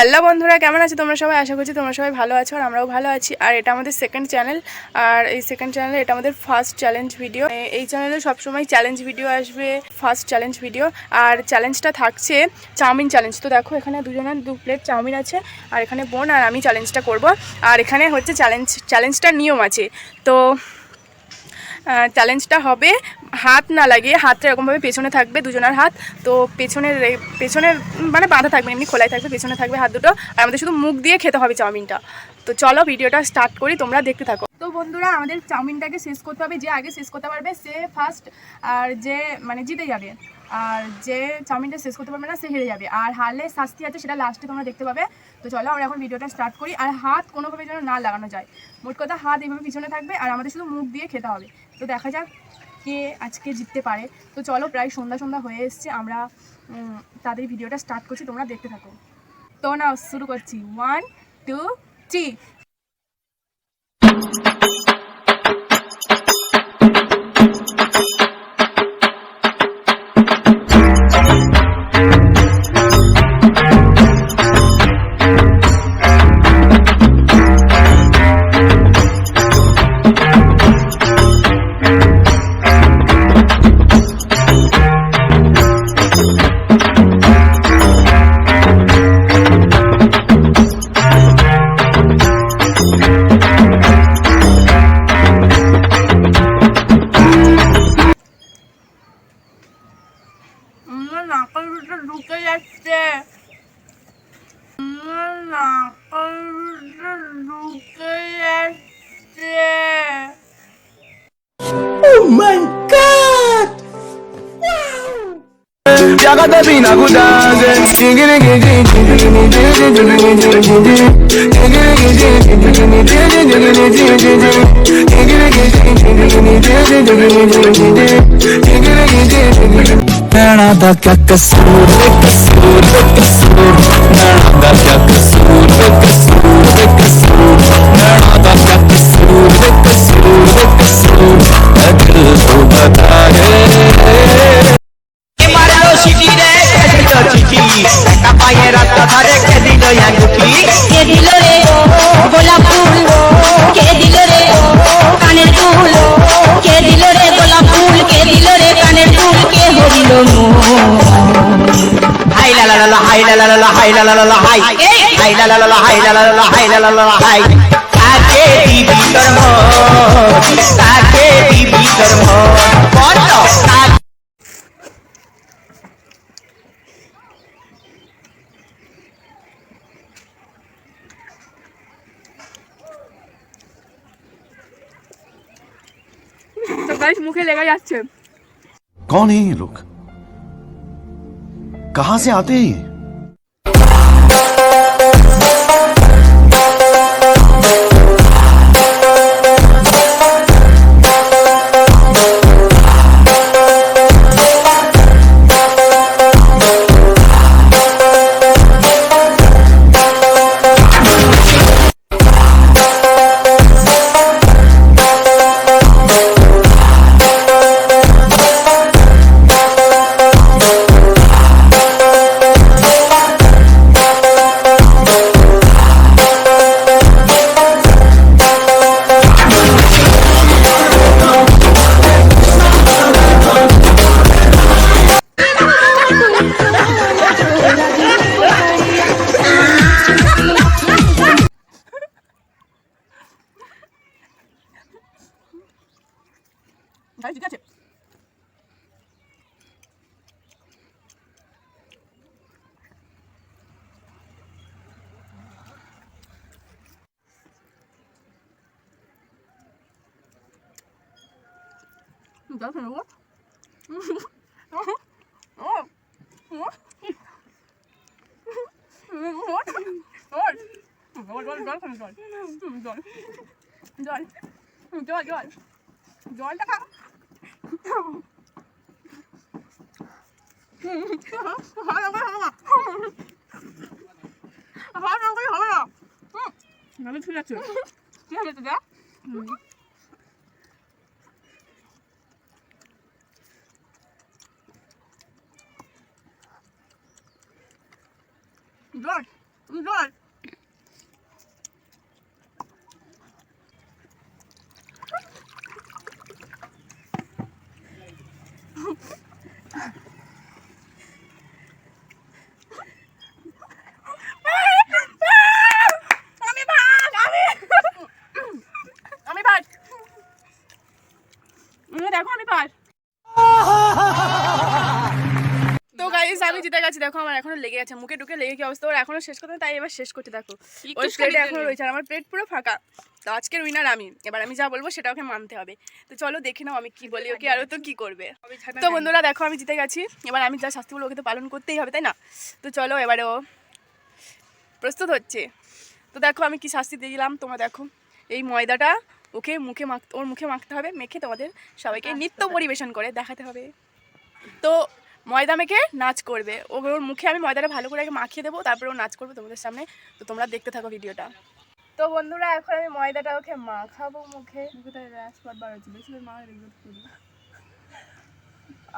Hello বন্ধুরা, কেমন আছো? তোমরা সবাই আশা করছি তোমরা সবাই ভালো আছো আর আমরাও ভালো আছি। আর এটা আমাদের সেকেন্ড চ্যানেল আর এই সেকেন্ড চ্যানেলে এটা আমাদের ফার্স্ট চ্যালেঞ্জ ভিডিও এই চ্যানেলে সবসময় চ্যালেঞ্জ ভিডিও আসবে ফার্স্ট চ্যালেঞ্জ ভিডিও আর চ্যালেঞ্জটা থাকছে চাউমিন চ্যালেঞ্জ তো দেখো, এখানে দুজনের দু প্লেট চাউমিন আছে, আর এখানে বোন আর আমি চ্যালেঞ্জটা করব। আর এখানে হচ্ছে চ্যালেঞ্জ চ্যালেঞ্জটার নিয়ম আছে। তো চ্যালেঞ্জটা হবে হাত না লাগিয়ে হাতটা এরকমভাবে পেছনে থাকবে, দুজনের হাত। তো পেছনের পেছনের মানে বাঁধা থাকবে এমনি খোলাই থাকবে, পেছনে থাকবে হাত দুটো। আর আমাদের শুধু মুখ দিয়ে খেতে হবে চাউমিনটা। তো চলো ভিডিওটা স্টার্ট করি, তোমরা দেখতে থাকো। তো বন্ধুরা, আমাদের চাউমিনটাকে শেষ করতে হবে, যে আগে শেষ করতে পারবে সে ফার্স্ট আর যে মানে জিতে যাবে। আর যে চাউমিনটা শেষ করতে পারবে না, সে হেরে যাবে। আর হারলে শাস্তি আছে, সেটা লাস্টে তোমরা দেখতে পাবে। তো চলো আমরা এখন ভিডিওটা স্টার্ট করি। আর হাত কোনোভাবে যেন না লাগানো যায়। মোট কথা হাত এইভাবে পিছনে থাকবে, আর আমাদের শুধু মুখ দিয়ে খেতে হবে। তো দেখা যাক। কে আজকে জিততে পারে। তো চলো প্রায় সন্ধ্যা সন্ধ্যা হয়ে এসছে, আমরা তাদের ভিডিওটা স্টার্ট করছি, তোমরা দেখতে থাকো। তো না শুরু করছি। One two three Shakata bina ku dance ਨੈਣਾ ਦਾ ਕਿਆ ਕਸੂਰ ਕਸੂਰ ਕਸੂਰ ਨੈਣਾ ਦਾ ਕਿਆ ਕਸੂਰ ਕਸੂਰ ਕਸੂਰ ਨੈਣਾ ਦਾ ਕਿਆ ਕਸੂਰ লা হাই লা লা লা লা হাই হাই লা লা লা লা হাই লা লা লা লা হাই লা লা লা লা হাই তাকে দিবি তোর মন তাকে দিবি তোর মন বল তাকে তো গাইস মুখে লেগে যাচ্ছে कौन है ये लोग कहां से आते हैं গাইস ঠিক আছে জল জল জল জলটা খা ভালো না ভালো করে হবে না ভালো ঠিক ไม่ได้ความไม่พอ আছে ঠিক আছে তো দেখ জল জল গেছে। দেখো আমার এখনও লেগে গেছে। মুখে ঢুকে লেগে কি অবস্থা? ওর এখনও শেষ করতে তাই এবার শেষ করতে দেখো। ওই প্লেটে এখনও রয়েছে আর আমার প্লেট পুরো ফাঁকা। তো আজকের উইনার আমি। এবার আমি যা বলব সেটা ওকে মানতে হবে। তো চলো দেখে নাও আমি কি বলি ওকে আর ও তো কি করবে। তো বন্ধুরা দেখো আমি জিতে গেছি। এবার আমি যা শাস্তি বলব ওকে তো পালন করতেই হবে তাই না? তো চলো এবারে ও প্রস্তুত হচ্ছে। তো দেখো আমি কি শাস্তি দিয়ে দিলাম? তোমরা দেখো এই ময়দাটা ওকে মুখে মাখ ওর মুখে মাখতে হবে মেখে তোমাদের সবাইকে নৃত্য পরিবেশন করে দেখাতে হবে। তো ময়দা মেখে নাচ করবে। ওর মুখে আমি ময়দাটা ভালো করে আগে মাখিয়ে দেবো তারপরে ও নাচ করবে তোমাদের সামনে। তো তোমরা দেখতে থাকো ভিডিওটা। তো বন্ধুরা এখন আমি ময়দাটা ওকে মাখাবো মুখে। মা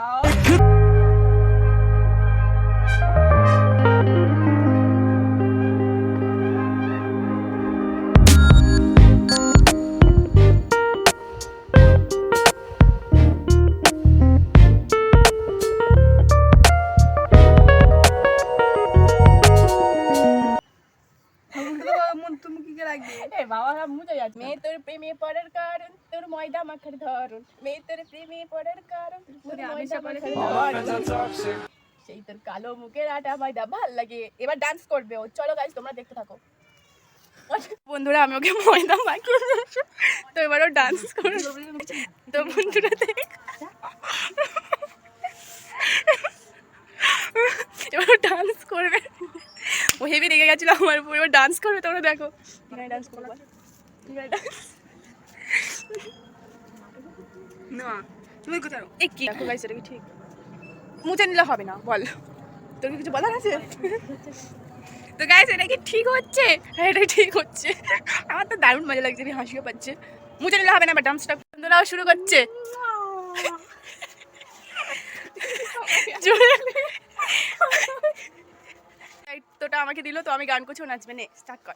আও। এ ময়দা মাখার ধরন। মেয়ে তোর প্রেমে পড়ার কারণ ময়দা মাখার ধরন। সেই তোর কালো মুখের আটা ময়দা ভালো লাগে। এবার ডান্স করবে ও। চলো গাইজ তোমরা দেখতে থাকো। বন্ধুরা আমি ওকে ময়দা মাখিয়ে। তো এবার ও ডান্স করবে। তো বন্ধুরা দেখ। এবার ডান্স করবে। ও হেভি রেগে গেছিল আমার উপর। এবার ডান্স করবে তোমরা দেখো। ডান্স করব ডান্স না তুমি কোথাও এ কি দেখো গাইস এটা কি ঠিক মুছে নিলে হবে না বল তোর কি কিছু বলার আছে তো গাইস এটা কি ঠিক হচ্ছে হ্যাঁ এটা ঠিক হচ্ছে আমার তো দারুণ মজা লাগছে আমি হাসিও পাচ্ছে মুছে নিলে হবে না এবার ডান্সটা বন্ধুরাও শুরু করছে জোরে দায়িত্বটা আমাকে দিল তো আমি গান করছি ও নাচবে নে স্টার্ট কর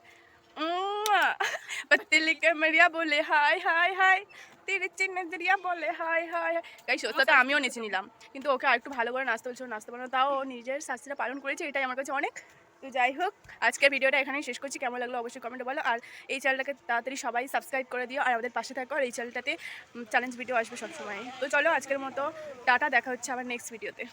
पतली कमरिया बोले হাই হাই হাই তেরে নজরিয়া বলে হাই হাই গাইস ওটাতে আমিও নেচে নিলাম। কিন্তু ওকে আর একটু ভালো করে নাচতে বলছিল নাচতে পারো তাও নিজের শাস্তিটা পালন করেছে এটাই আমার কাছে অনেক। তো যাই হোক আজকের ভিডিওটা এখানেই শেষ করছি। কেমন লাগল অবশ্যই কমেন্টে বলো। আর এই চ্যানেলটাকে তাড়াতাড়ি সবাই সাবস্ক্রাইব করে দিও আর আমাদের পাশে থাকো আর এই চ্যানেলটাতে চ্যালেঞ্জ ভিডিও আসবে সবসময়। তো চলো আজকের মতো টাটা দেখা হচ্ছে আবার নেক্সট ভিডিওতে